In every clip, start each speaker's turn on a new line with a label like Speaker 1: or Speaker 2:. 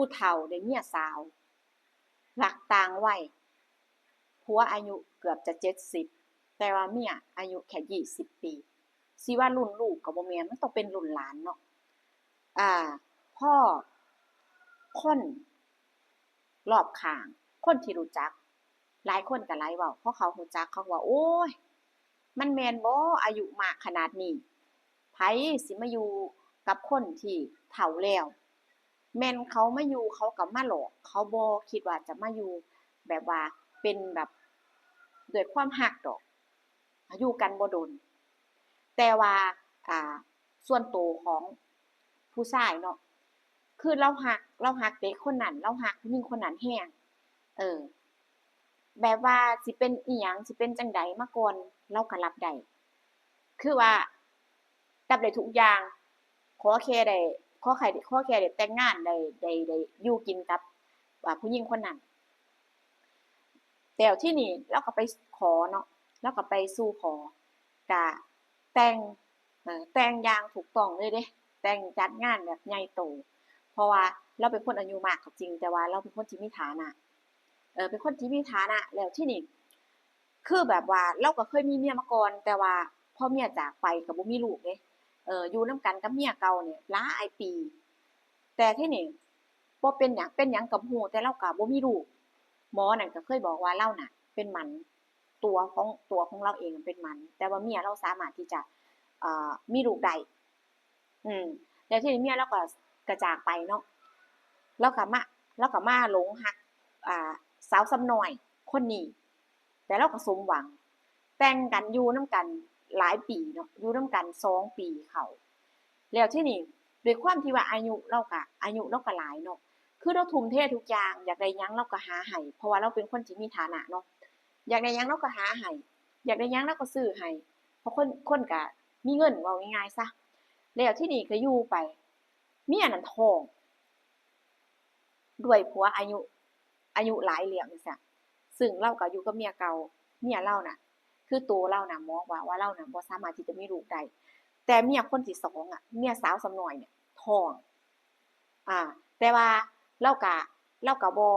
Speaker 1: ผู้เฒ่าได้เมียสาวหลักต่างวัยผัวอายุเกือบจะเจ็ดสิบแต่ว่าเมียอายุแค่ยี่สิบปีสิว่ารุ่นลูกกับบ่แม่นมันต้องเป็นรุ่นหลานเนาะอ่า พ่อคนรอบข้าง คนที่รู้จัก หลายคนก็หลายว้าเพราะเขารู้จักเขาก็ว่า โอ้ย มันแมนบ่อายุมากขนาดนี้ไผสิมาอยู่กับคนที่เฒ่าแล้ว แม่นเขามาอยู่เขาก็มาหลอก เขาบ่คิดว่าจะมาอยู่ แบบว่าเป็นแบบด้วยความรักดอกอยู่กันบ่โดน แต่ว่าอ่าส่วนตัวของผู้ชายเนาะคือเรารักเรารักเด็กคนนั้นเรารักผู้หญิงคนนั้นแรงเออ แบบว่าสิเป็นอิหยังสิเป็นจังใดมาก่อนเราก็รับได้คือว่ารับได้ทุกอย่างขอแค่ได้ ข้อไข่ขอแค่ได้แต่งงานได้ได้ได้อยู่กินกับอ่าผู้หญิงคนนั้นแล้วที่นี้เราก็ไปขอเนาะเราก็ไปสู่ขอก็แต่งแต่งยางถูกต้องเลยเดะแต่งจัดงานแบบใหญ่โต เพราะว่าเราเป็นคนอายุมากก็จริง แต่ว่าเราเป็นคนที่มีฐานะเออเป็นคนที่มีฐานะแล้วที่นี้คือแบบว่าเราก็เคยมีเมียมาก่อนแต่ว่าพ่อเมียจากไปก็บ่มีลูกเดะ เอออยู่นำกันกับเมียเก่าเนี่ยหลายปี แต่ที่นี้บ่เป็นหยังเป็นหยังก็บ่รู้แต่เราก็บ่มีลูกหมอนั่นก็เคยบอกว่าเราน่ะ เป็นหมันตัวของตัวของเราเองเป็นหมัน แต่ว่าเมียเราสามารถที่จะเอ่ามีลูกได้อืมแล้วทีนี้เมียเราก็ก็จากไปเนาะเราก็มาเราก็มาหลงรักอ่าสาวซ้ำหน้อยคนนี้แต่เราก็สมหวัง แต่งกันอยู่นำกัน หลายปีเนาะอยู่นำกันสองปีเขาแล้วที่นี้ด้วยความที่ว่าอายุเราก็อายุเราก็หลายเนาะคือเราทุ่มเททุกอย่างอยากได้ยังเราก็หาให้เพราะว่าเราเป็นคนที่มีฐานะเนาะอยากได้ยังเราก็หาให้อยากได้ยังเราก็ซื้อให้เพราะคนคนก็มีเงินเว้าง่ายๆซะแล้วที่นี้ก็อยู่ไปเมียนันทองด้วยผัวอายุอายุหลายแล้วจั่งซี้ซึ่งเราก็อยู่กับเมียเก่าเมียเราน่ะ คือตัวเรานะมองว่าว่าเรานะบ่สามารถที่จะมีลูกได้แต่เมียคนที่สองอะเมียสาวซ้ำน้อยเนี่ยท้อง อ่า แต่ว่าเราก็เราก็บ่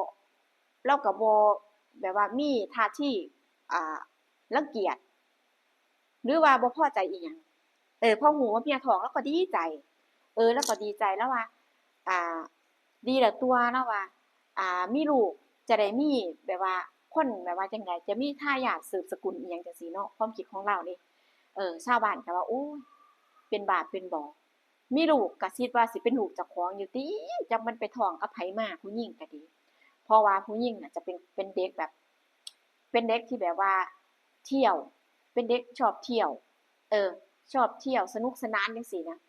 Speaker 1: เราก็บ่แบบว่ามีท่าที่อ่ารังเกียจหรือว่าบ่พอใจอิหยังเออพอรู้ว่าเมียท้องเราก็ดีใจ เออเราก็ดีใจแล้วว่า อ่า ดีแล้วตั่วเราว่า อ่ามีลูกจะได้มีแบบว่า คนแบบว่าจังใดจะมีท่ายาทสืบสกุลอิหยังจังซีเนาะความคิดของเราเดะเออชาวบ้านก็ว่าโอ้ยเป็นบาปเป็นบ่มีลูกก็คิดว่าสิเป็นลูกเจ้าของอยู่ติจักมันไปท้องกับไผมาผู้หญิงก็ดี เพราะว่าผู้หญิงน่ะจะเป็นเป็นเด็กแบบ เป็นเด็กที่แบบว่า เที่ยว เป็นเด็กชอบเที่ยว เออ ชอบเที่ยวสนุกสนานจังซีนะ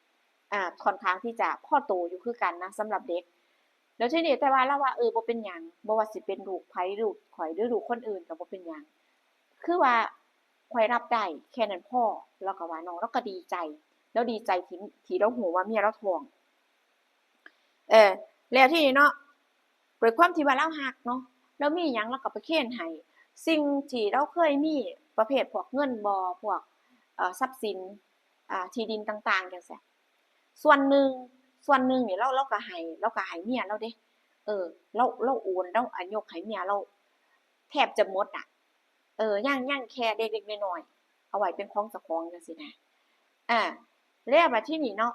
Speaker 1: อ่าค่อนข้างที่จะพ่อโตอยู่คือกันนะสำหรับเด็ก แล้วที่นี้แต่ว่าเราว่าเออบ่เป็นหยังบ่ว่าสิเป็นลูกไผลูกข้อยหรือลูกคนอื่นก็บ่เป็นหยังคือว่าข้อยรับได้แค่นั้นพ่อเราก็ว่าเนาะเราก็ดีใจเราดีใจที่ที่เรารู้ว่าเมียเราท้อง เออแล้วที่นี้เนาะด้วยความที่ว่าเรารักเนาะเรามีหยังเราก็ไปเคนให้สิ่งที่เราเคยมีประเภทพวกเงินบ่พวกเอ่อทรัพย์สินอ่าที่ดินต่างๆจั่งซี้ส่วนหนึ่ง ส่วนหนึ่งเนี่ยเราเราก็ให้เราก็ให้เมียเราเดะเออ เราเราโอนเราอะยกให้เมียเรา แทบจะหมดอะ เออยังยังแค่เล็กๆน้อยๆเอาไว้เป็นของเจ้าของจังซี้นะอาแล้วบัดที่นี้เนาะ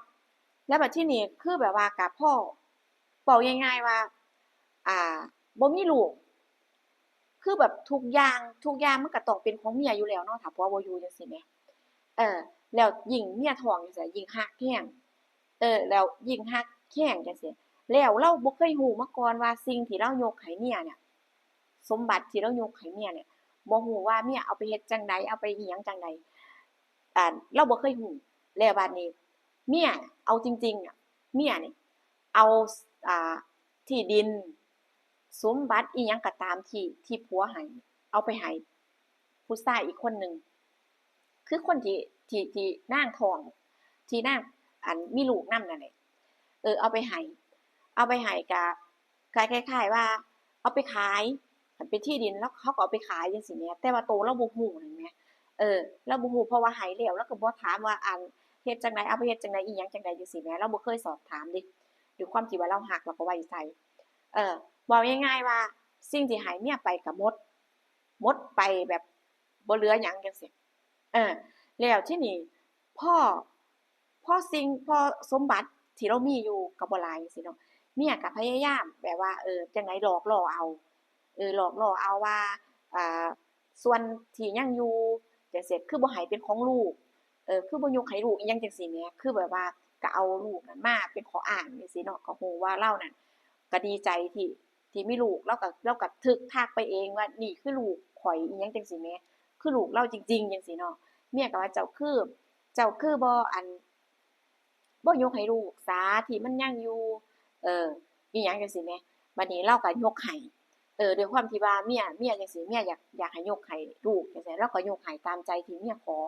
Speaker 1: แล้วบัดที่นี้คือแบบว่าก็พอเว้าง่ายๆว่า อ่าบ่มีลูกคือแบบทุกอย่างทุกอย่างมันก็ต้องเป็นของเมียอยู่แล้วเนาะถ้าผัวบ่อยู่จังซี้แหมเออ แล้วยิ่งเมียท้องจังซี้ยิ่งรักแรง เออ แล้วยิ่งรักแรงจังซี้แล้วเราบ่เคยรู้มาก่อนว่าสิ่งที่เรายกให้เมียเนี่ย สมบัติที่เรายกให้เมียเนี่ยบ่รู้ว่าเมียเอาไปเฮ็ดจังใดเอาไปอิหยังจังใดอ่าเราบ่เคยรู้แล้วบัดนี้ เมียเอาจริงๆอะเมียนี่เอาอ่าที่ดิน สมบัติอิหยังก็ตามที่ที่ผัวให้เอาไปให้ผู้ชายอีกคนหนึ่งคือคนที่ที่ที่นางทอง ที่นาง อันมีลูกนำนั่นแหละเออเอาไปให้เอาไปให้ก็ก็คล้ายๆว่า เอาไปขายเป็นที่ดินแล้วเขาก็เอาไปขายจังซี้แหมแต่ว่าโตัวเราบ่รู้นั่นแหมเออเราบ่รู้เพราะว่าให้แล้วก็บ่ถามว่าอันเฮ็ดจังใดเอาไปเฮ็ดจังใดอิหยังจังใดจังซี้แหมเราบ่เคยสอบถามดะด้วยความที่ว่าเรารักเราก็ไว้ใจเออเว้าง่ายๆว่า สิ่งที่ให้เมียไปก็หมดมดไปแบบบ่เหลือหยังจังซี้เออแล้วที่นี้พอ อสิ่งพอสมบัติที่เรามีอยู่ก็บ่หลายจังซี้เนาะเมียก็พยายามแบบว่าเออจั่งหลอกล่อเอาเออหลอกล่อเอาว่าอ่าส่วนที่ยังอยู่จังซี้คือบ่ให้เป็นของลูกเออคือบ่ยกให้ลูกอิหยังจังซี้แหมคือแบบว่าก็เอาลูกนั้นมาเป็นขออ้างจังซี้เนาะก็ฮู้ว่าเรานั่นก็ดีใจที่ที่มีลูกเราก็เราก็ทึกทักไปเองว่านี่คือลูกข้อยอิหยังจังซี้แหมคือลูกเราจริงๆจังซี้เนาะเมียก็ว่าเจ้าคือเจ้าคือบ่อัน บ่ยกให้ลูกซาที่มันยังอยู่ เอออิหยังจังซี้แหมบัดนี้เราก็ยกให้เออด้วยความที่ว่าเมียเมียจังซี้เมียอยากอยากให้ยกให้ลูกจังซี้เราก็ยกให้ตามใจที่เมียขอ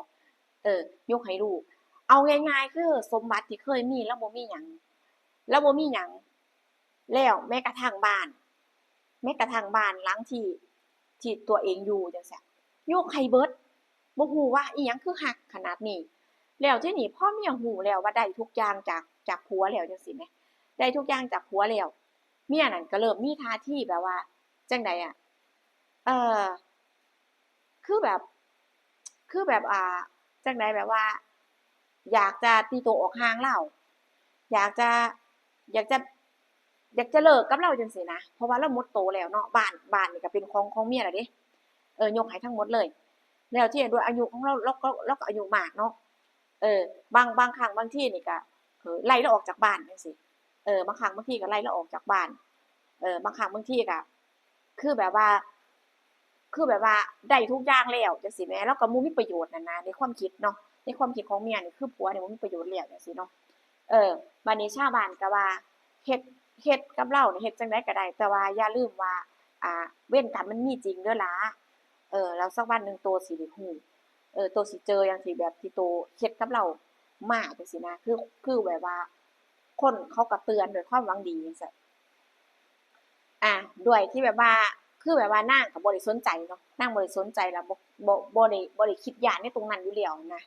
Speaker 1: เออ ยกให้ลูก เอาง่ายๆคือสมบัติที่เคยมีแล้วบ่มีหยังแล้วบ่มีหยังแล้วแม้กระทั่งบ้าน แม้กระทั่งบ้านหลังที่ที่ตัวเองอยู่จังซี้ยกให้เบิดบ่ฮู้ว่าอิหยังคือฮักขนาดนี้ แล้วที่นี้พอเมียฮู้แล้วว่าได้ทุกอย่างจากจากผัวแล้วจังซี้แหมได้ทุกอย่างจากผัวแล้วเมียนั่นก็เริ่มมีท่าทีแบบว่าจังใดอะ เออคือแบบ คือแบบอ่าจังใดแบบว่า อยากจะตีตัวออกห่างเราอยากจะ อยากจะ อยากจะเลิกกับเราจังซี้นะเพราะว่าเราหมดโตแล้วเนาะบ้านบ้านนี่ก็เป็นของของเมียแล้วดะเออยกให้ทั้งหมดเลย แล้วที่ด้วยอายุของเราเราก็เราก็อายุมากเนาะ เออบางบางครั้งบางที่นี่ก็เออไล่เราออกจากบ้านจังซี้เออบางครั้งบางที่ก็ไล่เราออกจากบ้าน เออบางครั้งบางที่ก็คือแบบว่า คือแบบว่าได้ทุกอย่างแล้วจังซี้แหมเราก็บ่มีประโยชน์นั่นนะในความคิดเนาะในความคิดของเมียนี่คือผัวเนี่บ่มีประโยชน์แล้วจังซี้เนาะเออบัดนี้ชาบานก็ว่าเฮ็ดเฮ็ดกับเราเนี่ยเฮ็ดจังใดก็ได้ แต่ว่าอย่าลืมว่า อ่า เวรกรรมมันมีจริงเด้อหลาเออแล้วสักวันหนึ่งโตสิได้รู้ เออโตสิเจออย่างที่แบบที่โตเฮ็ดกับเรามาจังซี้นะ คือคือแบบว่า คนเขาก็เตือนด้วยความหวังดีจังซี้อ่าด้วยที่แบบว่าคือแบบว่านางก็บ่ได้สนใจเนาะนางบ่ได้สนใจแล้วบ่บ่บ่ได้บ่ได้คิดยานในตรงนั้นอยู่แล้วนะ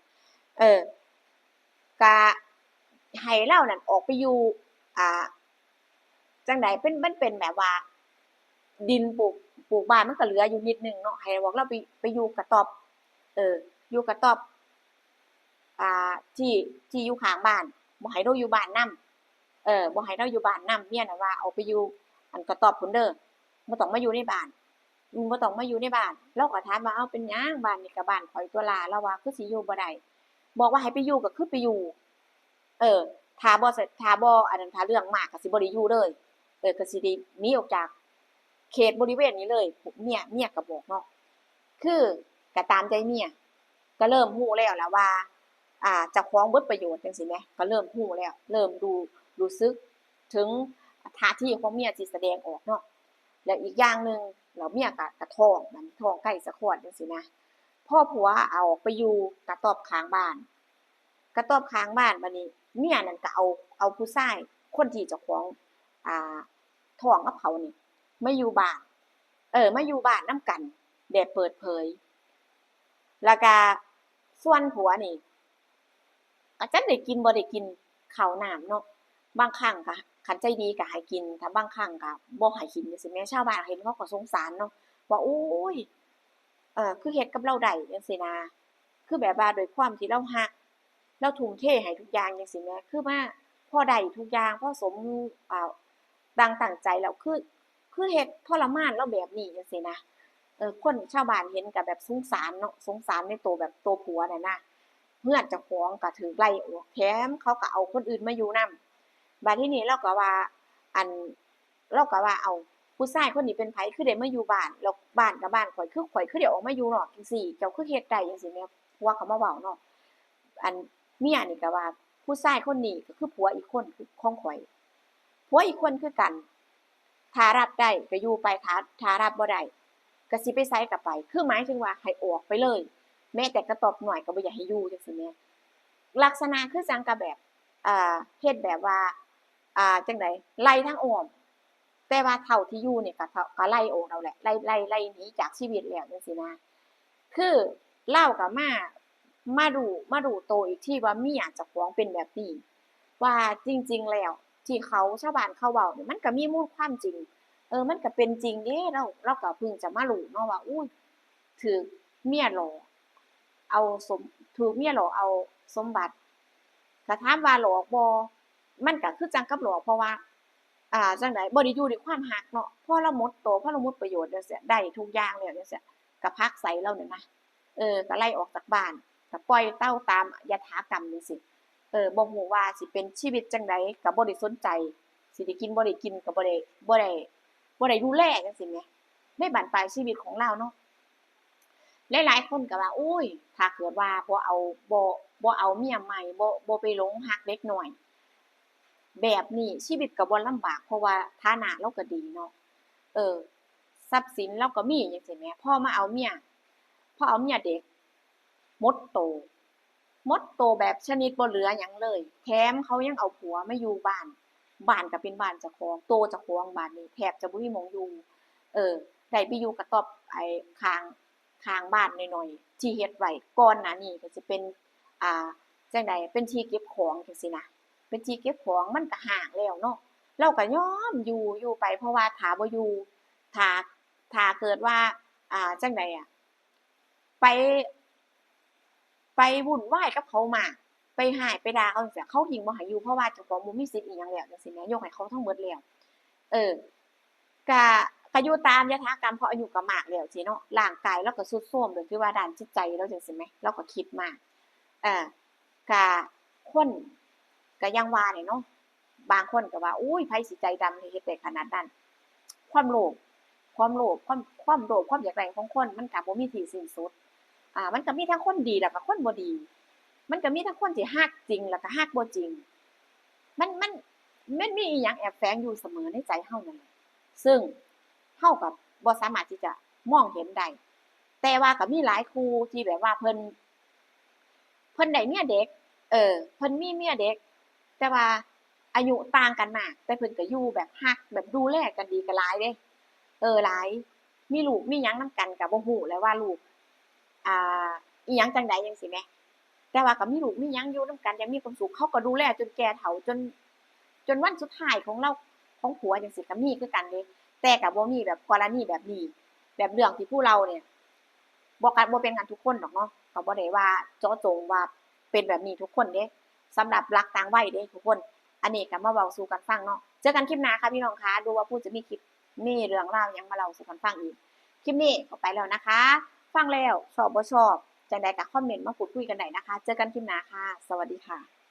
Speaker 1: เออก็ให้เรานั่นออกไปอยู่อ่าจังใดเป็นมันเป็นแบบว่า ดินปลูกปลูกบ้านมันก็เหลืออยู่นิดนึงเนาะให้บอกเราไปไปอยู่กระตอบ เออ อยู่กระตอบอ่าที่ที่อยู่ข้างบ้านบ่ให้เราอยู่บ้านนำเออบ่ให้เราอยู่บ้านนำเมียน่ะว่าเอาไปอยู่อันกระตอบพู้นเด้อบ่ต้องมาอยู่ในบ้านอืมบ่ต้องมาอยู่ในบ้านเราก็ถามว่าอ้าเป็นหยังบ้านนี่ก็บ้านข้อยตัวล่ะเราว่าคือสิอยู่บ่ได้บอกว่าให้ไปอยู่ก็คือไปอยู่ เออถ้าบ่ซะถ้าบ่อันนั้นถ้าเรื่องมากก็สิบ่ได้อยู่เลยเออก็สิได้หนีออกจาก เขตบริเวณนี้เลยเมียเมียก็บอกเนาะคือก็ตามใจเมีย ก็เริ่มรู้แล้วแล่ะว่า อ่าเจ้าของเบิดประโยชน์จังซี้แหมก็เริ่มรู้แล้ว เริ่มรู้รู้สึกถึงท่าที่ของเมียที่แสดงออกเนาะแล้วอีกอย่างหนึ่งแล้วเมียก็ก็ท้องบันท้องใกล้สิคลอดจังซี้นะพ่อผัวเอาออกไปอยู่กระตอบข้างบ้าน กระตอบข้างบ้านบัดนี้ เมียนั่นก็เอาเอาผู้ชายคนที่เจ้าของอ่าท้องกับเขานี่ไมาอยู่บ้าน เออไมาอยู่บ้านน้ำกันแบบเปิดเผย แล้วก็ส่วนผัวนี่ก็จักได้กินบ่ได้กินข้าวน้ำเนาะบางครั้งก็คันใจดีก็ให้กินถ้าบางครั้งก็บ่ให้กินจังซี้แหมชาวบ้านเห็นเขาก็สงสารเนาะว่าโอ๊ยเออคือเฮ็ดกับเราได้จังซี้นะคือแบบว่าโดยความที่เรารักเราทุ่มเทให้ทุกอย่างจังซี้แหมคือมาพอได้ทุกอย่างพอสมอ่าดังตั้งใจแล้วคือคือเฮ็ดทรมานเราแบบนี้จังซี้นะ เออคนชาวบ้านเห็นก็แบบสงสารเนาะสงสารในตัวแบบตัวผัวนั่นนะเรือนจ้าของก็ถูกไล่ออกแถมเขาก็เอาคนอื่นมาอยู่นำบัดที่นี้เราก็ว่าอันเราก็ว่าเอาผู้ชายคนนี้เป็นไผคือได้มาอยู่บ้านแล้วบ้านก็บ้านข้อยคือข้อยคือได้ออกมาอยู่นอกจังซี้เจ้าคือเฮ็ดได้จังซี้แหมผัวก็มาเว้าเนาะอันเมียนี่ก็ว่าผู้ชายคนนี้ก็คือผัวอีกคนคือของข้อยผัวอีกคนคือกันถ้ารับได้ก็อยู่ไปถ้าถ้ารับบ่ได้ ก็สิบไปไสก็ไป คือหมายถึงว่าให้ออกไปเลย แม้แต่กระตอบหน้อยก็บ่อยากให้อยู่จังซี้แหมลักษณะคือจังกับแบบอ่าเฮ็ดแบบว่าอ่าจังใดไล่ทางอ้อมแต่ว่าเท่าที่อยู่เนี่ยก็เท่าก็ไล่ออกแล้วแหละไล่ไล่ไล่หนีจากชีวิตแล้วจังซี้นะ คือเล่าก็มามารู้มารู้โตอีกที่ว่ามียเจ้าของเป็นแบบนี้ว่าจริง ๆ แล้วที่เขาชาวบ้านเขาเว้านี่ยมันก็มีมูลความจริง ออมันก็เป็นจริงเด้เราเราก็พิ่งจะมารู้เนาะว่าอุ้ยถูกเมียหลอกเอาสมถูกเมียหลอกเอาสมบัติถ้าถามว่าหลอกบ่มันก็คือจังกับหลอกเพราะว่า อ่าจั่งใดบ่ได้อยู่ด้วยความรักเนาะพอเราหมดโตพอเราหมดประโยชน์จั่งซี้ได้ทุกอย่างแล้วจังซี้ก็ผลักไสเราเนั่นนะเออก็ไล่ออกจากบ้านก็ปล่อยเต้าตามยถากรรมจังซี้เออบ่ฮู้ว่าสิเป็นชีวิตจังใดก็บ่ได้สนใจสิได้กินบ่ได้กินก็บ่ได้บ่ได้ บ่ได้ดูแลจังซี้แหมในบั้นปลายชีวิตของเราเนาะหลายๆคนก็ว่า โอ๊ยถ้าเกิดว่าบ่เอาบ่บ่เอาเมียใหม่บ่บ่ไปหลงรักเด็กน้อย แบบนี้ชีวิตก็บ่ลำบาก เพราะว่าฐานะเราก็ดีเนาะ เออ ทรัพย์สินเราก็มีจังซี้แหมพอมาเอาเมียพอเอาเมียเด็กมดโตมดโตแบบชนิดบ่เหลือหยังเลย แถมเขายังเอาผัวมาอยู่บ้าน บ้านก็เป็นบ้านเจ้าของโตเจ้าของบ้านนี้แทบจะบ่มีหมองอยู่ เออได้ไปอยู่กระต๊อบไอ้ข้างข้างบ้านน้อยๆที่เฮ็ดไว้ก่อนหน้านี้ก็สิเป็นอ่าจังใดเป็นที่เก็บของจังซี้นะเป็นที่เก็บของมันก็ห้างแล้วเนาะเราก็ยอมอยู่อยู่ไปเพราะว่าถาบ่อยู่ถาถาเกิดว่า อ่าจังใดอะไป ไปวุ่นวายกับเขามาก ไปร้ายไปด่าเขาจังซี้เขายิงบ่ให้อยู่เพราะว่าเจ้าของบ่มีสิทธิ์อิหยังแล้วจังซี้แหมยกให้เขาทั้งเบิดแล้วเออก็ก็อยู่ตามยถากรรมเพราะอายุก็มากแล้วสิเนาะร่างกายเราก็ทรุดโทรมโดยที่ว่าด้านจิตใจเราจังซี้แหมเราก็คิดมากเออก็คนก็อย่างว่านี่เนาะบางคนก็ว่าอุ๊ยไผสิใจดำเฮ็ดได้ขนาดนั้นความโลภความโลภความความโลภความอยากได้ของคน มันก็บ่มีที่สิ้นสุดอ่ามันก็มีทั้งคนดีแล้วก็คนบ่ดี มันก็มีทั้งคนที่รักจริง แล้วก็รักบ่จริง มันมันมันมีอิหยังแอบแฝงอยู่เสมอในใจเรานั่นแหละซึ่งเราก็บ่สามารถที่จะมองเห็นได้แต่ว่าก็มีหลายครูที่แบบว่าเพิ่นเพิ่นได้เมียเด็ก เออ เพิ่นมีเมียเด็ก แต่ว่าอายุต่างกันมาก แต่เพิ่นก็อยู่แบบรักแบบดูแลกันดีก็หลายเดะเออหลาย มีลูกมีหยังนำกันก็บ่รู้แล้วว่าลูก อ่าอิหยังจังใดจังซี้แหม แต่ว่าก็มีลูกมียังอยู่นำกันย่างมีความสุขเขาก็ดูแลจนแก่เฒ่าจน จนวันสุดท้ายของเราของผัวจังซี้ก็มีคือกันเดะแต่ก็บ่มีแบบกรณีแบบนี้ แบบเรื่องที่ผู้เราเนี่ยบ่กันบ่เป็นกันทุกคนดอกเนาะก็บ่ได้ว่าเจาะจงว่าเป็นแบบนี้ทุกคนเดะสำหรับรักต่างวัยเดะทุกคน อันนี้ก็มาเว้าสู่กันฟังเนาะเจอกันคลิปหน้าค่ะพี่น้องคะดูว่าผู้จะมีคลิปมีเรื่องราวหยังมาเล่าสู่กันฟังอีกคลิปนี้ก็ไปแล้วนะคะ ฟังแล้วชอบบ่ชอบ จั่งใดก็คอมเมนต์มาพูดคุยกันได้นะคะ เจอกันคลิปหน้าค่ะ สวัสดีค่ะ